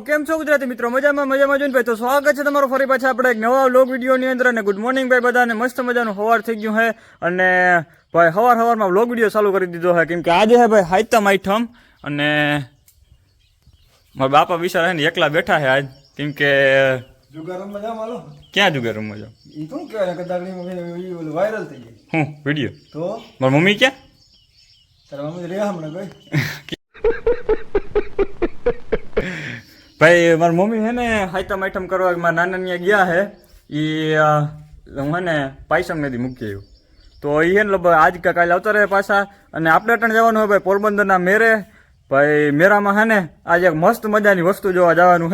કેમ છો ગુજરાતી મિત્રો? મજામાં મજામાં જોઈને ભાઈ તો સ્વાગત છે તમારું ફરી પાછા આપણે એક નવા લોગ વિડીયોની અંદર અને ગુડ મોર્નિંગ ભાઈ બધાને. મસ્ત મજાનું સવાર થઈ ગયું છે અને ભાઈ હવાર હવારમાં લોગ વીડિયો ચાલુ કરી દીધો છે કેમ કે આજે હે ભાઈ હાઈતમ આઈટમ અને મારા બાપા બિચારા હે ને એકલા બેઠા છે આજ. કેમ કે ક્યાં જુગાર રમવા ઈ શું કહેવાય કદાચ વાયરલ થઈ ગઈ હું? વીડિયો? તો? મારી મમ્મી ક્યાં? તારા મમ્મી રે હમણાં ગઈ ભાઈ મારી મમ્મી હે ને આઈટમ આઈટમ કરવા મારા નાના ગયા હે. એ હું હે ને પાયસમ નથી મૂકી આવ્યું તો એ હે ને આજ કે કાલે આવતા રહે પાછા. અને આપણે અટણ જવાનું હોય ભાઈ પોરબંદરના મેરે. ભાઈ મેરામાં હે ને આજે એક મસ્ત મજાની વસ્તુ જોવા જવાનું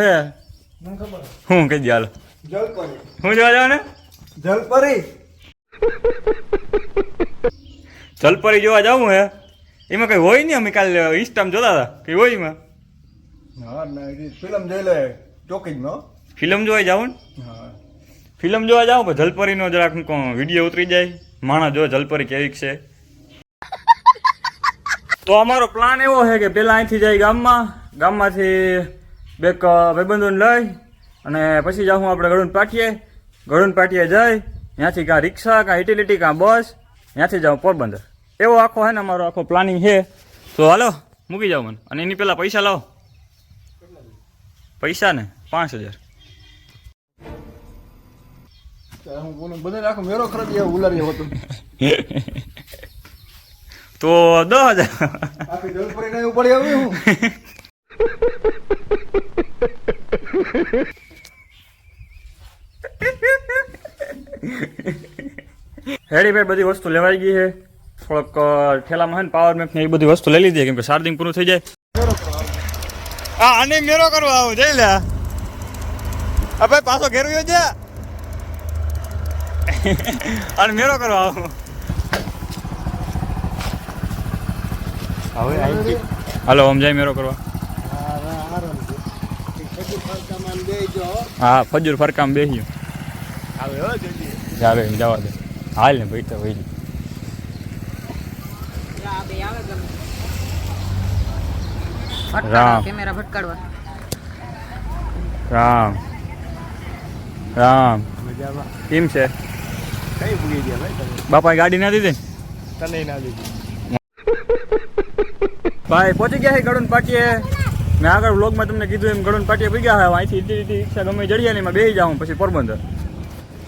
ખબર હું કહી દે હાલ. હું જોવા જવાનું જલપરી. જલપરી જોવા જવું હે? એમાં કઈ હોય નહીં અમે કાલે ઇન્સ્ટામાં જોતા હતા. કઈ હોય એમાં? હા ફિલ્મ જોઈ લે ટોકીજમાં ફિલ્મ જોવા જાવું ને? હા. ફિલ્મ જોવા જાવ પણ જલપરીનો જરાક વીડિયો ઉતરી જાય? માણસ જો જલપરી કેવીક છે? તો અમારો પ્લાન એવો છે કે પેલા અહીંથી જાય ગામમાં ગામમાંથી બેક ભાઈબંધોને લઈ અને પછી જાઉં આપણે ગળુન પાટીએ. ગળુન પાટીએ જઈ ત્યાંથી કાં રિક્ષા કાં યુટિલિટી કાં બસ ત્યાંથી જાઉં પોરબંદર. એવો આખો છે ને અમારો આખો પ્લાનિંગ છે. તો હાલો મૂકી જાઓ મને. અને એની પહેલાં પૈસા લાવો. પૈસા ને પાંચ હજાર. ત્યારે હું બોલું બધા આખો મેરો ખરાબ એવો ઉલાર્યો હતો. તો દસ હજાર. આખી જલપરી ને ઉપડી આવ્યું હું. હેડી ભાઈ બધી વસ્તુ લેવાઈ ગઈ છે. થોડોક અ, ઠેલામાં છે ને પાવર મેક ને એ બધી વસ્તુ લઈ લીધી કેમ કે ચાર્જિંગ પૂરું થઈ જાય. હા આને મેરો કરવા આવું જઈ લે. આ ભાઈ પાછો ઘેરવ્યો છે? અને મેરો કરવા આવું. હવે હાલો આમ જાય મેરો કરવા. હા ફજુર ફરકામ બેસ્યું ચાલો જવા દે. હાલ ને ભાઈ તો ભાઈ. રામ. કેમેરા ભટકાડવા. રામ. રામ. કેમ છે? કઈ ભૂલી ગયા ભાઈ બાપાએ ગાડી ના દીધી? તને ના દીધી. ભાઈ પહોંચી ગયા છે ગળુન પાટીએ. મેં આગળ વ્લોગમાં તમને કીધું એમ ગળુન પાટીએ પી ગયા હવે અહીંથી ઈટી ઈટી રિક્ષા ગમે જડીએ ને એમાં બેસી જાઉં પછી પોરબંદર.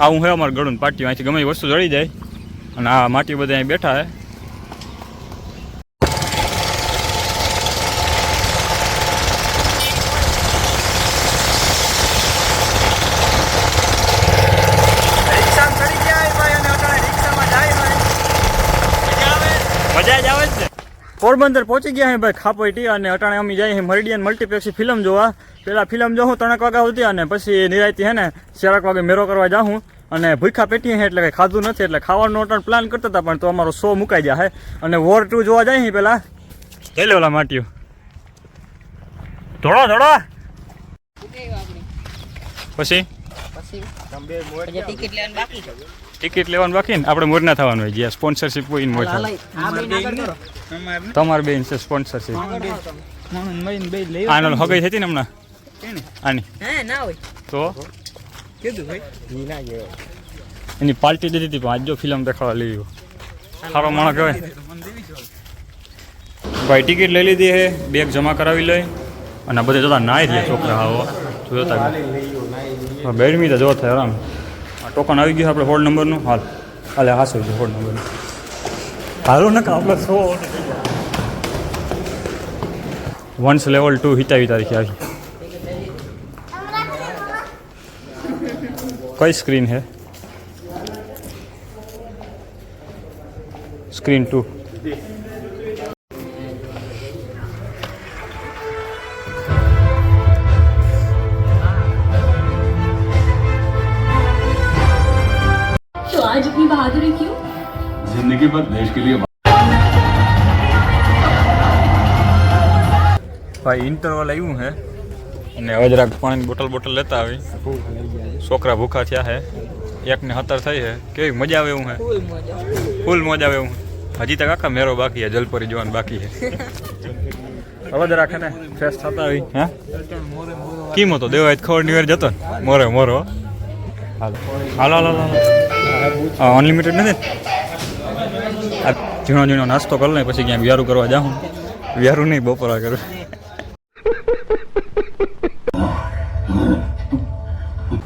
આવું હે અમારું ગળુન પાટીઓ અહીંથી ગમે વસ્તુ જડી જાય. અને આ માટી બધા અહીં બેઠા છે રિક્ષામાં ચડી ગયા છે ભાઈ અને અટાણે રિક્ષામાં જાય ભાઈ મજા જ આવે જ પોરબંદર પહોંચી ગયા હે ભાઈ ખાપોઈટી અને અટાણે અમે જાય હે મર્ડિયન મલ્ટીપ્લેક્સી ફિલ્મ જોવા. પેલા ફિલ્મ જોઉં ત્રણેક વાગ્યા સુધી અને પછી નિરાયતી હે ને ચારક વાગે મેરો કરવા જાઉં અને ભૂખા પેટી હે એટલે કંઈ ખાધું નથી એટલે ખાવાનું અટાણ પ્લાન કરતા હતા પણ તો અમારો શો મુકાઈ જાય અને વોર ટુ જોવા જાય હે પેલા. જઈ લે ઓલા માટીઓ. ધોળો ધોળો. પછી? પછી ટિકિટ લેવાની બાકી ટિકિટ લેવાનું બાકી ને? આપણે મોરના થવાનું હોય જ્યાં સ્પોન્સરશિપ હોય ને મોર આ બેન તમારે બેન છે સ્પોન્સરશિપ આનો હગઈ હતી ને હમણાં? આની. હે ના હોય. તો? ઈ ના ગયો એની પાર્ટી દીધી હતી પણ આજ જો ફિલ્મ દેખાવા લઈ ગયો સારો માણસ કહેવાય. ભાઈ ટિકિટ લઈ લીધી હે બેગ જમા કરાવી લઈ. અને બધે જોતા જ લે છોકરા આવો. જોતા બેડમી તો જો થાય આરામ. ટોકન આવી ગયું આપણે હોલ્ડ નંબરનું? હાલ. હાલે હા આવી ગયું નંબર નંબરનું. હાલો ને આપણે સો વન્સ લેવલ ટુ હિતાવી તારીખે આવી. કઈ સ્ક્રીન હે? Screen two. जिंदगी भर देश के लिए ભાઈ ઇન્ટરવલ આવ્યું છે અને હવે જરાક પાણીની બોટલ બોટલ લેતા આવી છોકરા ભૂખા થયા છે એકને હતર થઈ છે કેવી મજા આવે એવું છે ફૂલ મજા ફૂલ મજા આવે એવું છે. હજી તક આખા મેરો બાકી છે જલપરી જોવાનું બાકી છે હવે જરા ખાને ફ્રેશ થતા હોય હે કીમ હતો દેવાય તો ખબર ની વાર જતો ને મોરે મોરો હાલો હાલો હાલો હાલો અનલિમિટેડ નથી ને? આ ઝીણો ઝીણો નાસ્તો કરી લઈ પછી ક્યાંક વ્યારું કરવા જાઉં. વ્યારું નહીં બપોરા કરું.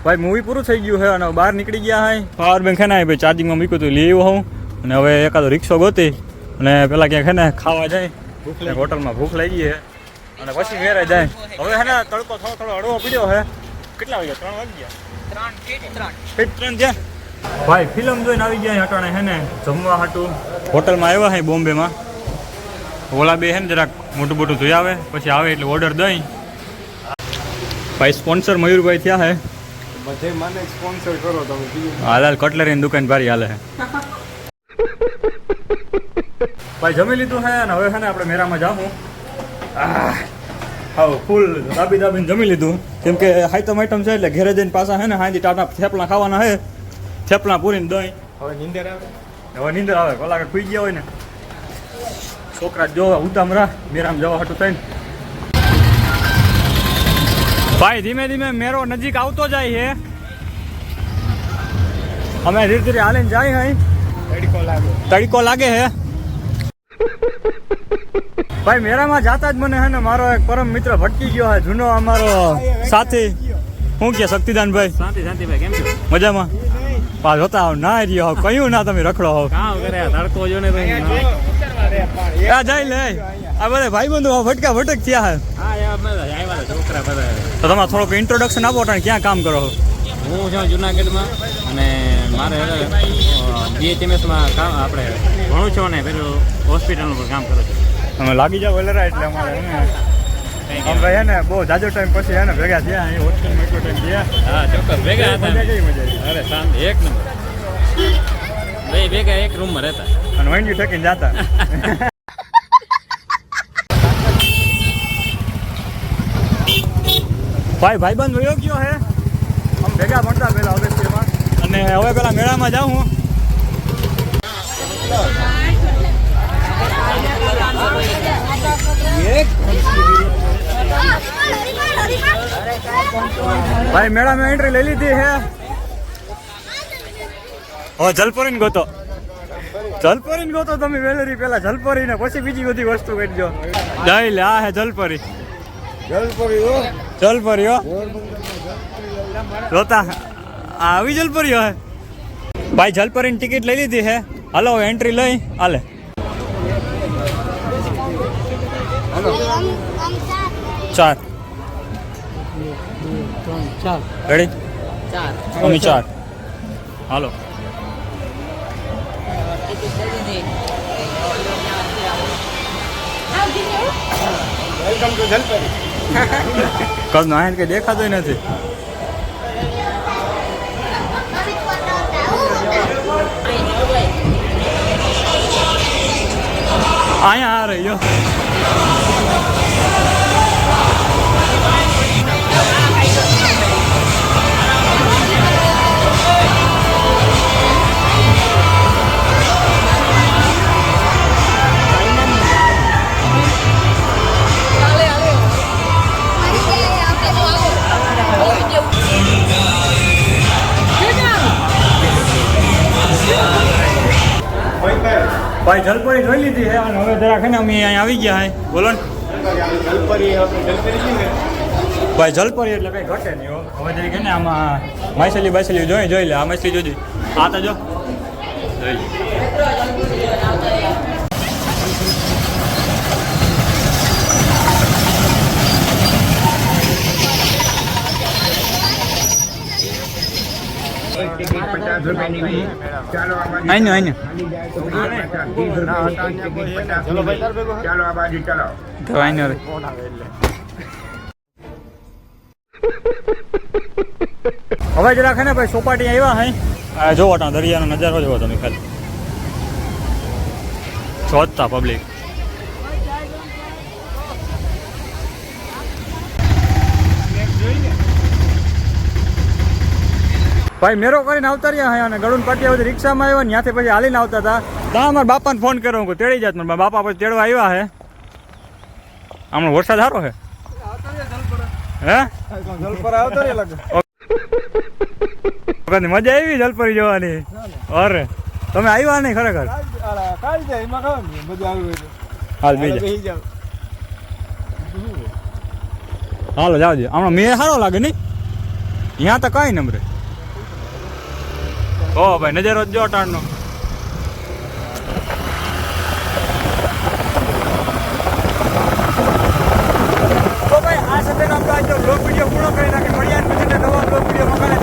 ભાઈ મૂવી પૂરું થઈ ગયું છે અને બહાર નીકળી ગયા હાય પાવર બેંક છે ને ભાઈ ચાર્જિંગમાં મૂક્યું હતું લઈ આવ્યો હું. અને હવે એકાદો રિક્ષો ગોતી અને પેલા ક્યાંક છે ને ખાવા જાય. હોટલમાં ભૂખ લાગી છે. અને પછી વેરે જાય. હવે છે ને તડકો થોડો થોડો હળવો પીડ્યો છે. કેટલા વાગ્યા? ત્રણ વાગ્યા? ત્રણ ત્રણ. ત્રણ થયા? ભાઈ ફિલ્મ જોઈને આવી ગયા અટાણે હે ને? જમવા હાટું. હોટલમાં આવ્યા હે બોમ્બેમાં. ઓલા બે હે ને જરાક મોટું મોટું જોઈ આવે પછી આવે એટલે ઓર્ડર દઈ. ભાઈ સ્પોન્સર મયુરભાઈ થયા હે. બધે મને સ્પોન્સર કરો તમે હાલાલ કટલેરીની દુકાન ભારી હાલે ભાઈ જમી લીધું હે અને હવે હે ને આપણે મેરામાં જાઉં હા ફૂલ દાબી દાબીને જમી લીધું. કેમ કે હાઈતમ આઈટમ છે એટલે ઘેરે જઈને પાછા હે ને હાંજી ટાટા થેપલા ખાવાના હે. થેપલા પૂરીને દહીં. હવે નીંદર આવે? હવે નીંદર આવે કલાક ખુઈ ગયા હોય ને. છોકરા જો ઉતામરા મેરામ જવા હાટું થઈને. ભાઈ ધીમે ધીમે મેરો નજીક આવતો જાય છે અમે ધીરે ધીરે હાલીને જાય હઈ તડકો લાગે. તડકો લાગે હે. ભાઈ મેરામાં જાતા જ મને હે ને મારો એક પરમ મિત્ર ભટકી ગયો હે જૂનો અમારો સાથી. હું કે શક્તિદાનભાઈ શાંતિ શાંતિભાઈ કેમ છો? મજામાં? પા જોતા ના રહ્યો. કયું ના તમે રખડો હો. કામ કરે તડકો જો ને આ જાય લે. આ બધા ભાઈ બંધુ ભટકા ભટક થયા હે. છોકરા બધા. તો તમારે થોડુંક ઇન્ટ્રોડક્શન આપો તાણ ક્યાં કામ કરો છો? હું છું જુનાગઢમાં અને મારે જીએચએમએસમાં કામ આપણે ભણું છું ને પેલું હોસ્પિટલનું પણ કામ કરું છું. અમે લાગી જાવ એટલે અમારે ભાઈ હે ને બહુ જાજો ટાઈમ પછી હે ને ભેગા થયા અહીં હોસ્ટેલમાં એટલો ટાઈમ થયા. હા ચોક્કસ. ભેગા હતા મજા કઈ મજા આવી? અરે શાંતિ. એક નંબર બે ભેગા એક રૂમમાં રહેતા. અને વંડી ઠેકીને જાતા. ભાઈ ભાઈબંધ વયો ગયો હે? આમ ભેગા ભણતા પેલા હવે અને હવે પેલા મેળામાં જાઉં હું. ભાઈ મેળામાં એન્ટ્રી લઈ લીધી હે. હો જલપરીને ગોતો. જલપરીને ગોતો તમે વેલેરી પેલા જલપરી ને પછી બીજી બધી વસ્તુ કરજો. જઈ લે આ હે જલપરી. જલપરી હો. જલપરી હો. જોતા આ આવી જલપરી હે ભાઈ જલપરીની ટિકિટ લઈ લીધી હે. હાલો એન્ટ્રી લઈ. હાલે. ચાર. રેડી અમે ચાર. હાલો. કદ નાયન કે દેખાતો નથી. અહીંયા આ રહ્યો ભાઈ જલપરી જોઈ લીધી છે અને હવે જરાક છે ને અમે અહીંયા આવી ગયા હે. બોલો ને. ભાઈ જલપરી એટલે કઈ ઘટે નહીં હો. હવે જરી કે ને આમાં માછલી બાછલી જોઈ જોઈ લે. આ માછલી જોજી આ તો જો. જોઈ લે. આઈને હવે જ રાખે ને ભાઈ, સોપાટી આવ્યા હે. આ જોવો દરિયાનો નજારો જોવો તમે ખાલી. જોતા પબ્લિક ભાઈ મેરો કરીને આવતા રહ્યા હે અને ગળુન પાટિયા બધી રિક્ષામાં આવ્યા ને ત્યાંથી પછી હાલીને આવતા હતા. ત્યાં મારા બાપાને ફોન કર્યો હું તેડી જાત મારા બાપા પછી તેડવા આવ્યા હે. હમણાં વરસાદ સારો છે હે? વખતની મજા આવી જલપરી જોવાની અરે તમે આવ્યા નહીં ખરેખર? હાલ બીજા. હાલો જાવજો હમણાં મેં સારો લાગે નહીં? ત્યાં તો કઈ નંબરે. ઓ ભાઈ, નજારો જ જો ટાણનો તો ભાઈ, આ સાથે આપણો આજનો બ્લોગ વીડિયો પૂરો કરી નાખી મળ્યા પછી નવા બ્લોગ વીડિયો મકાને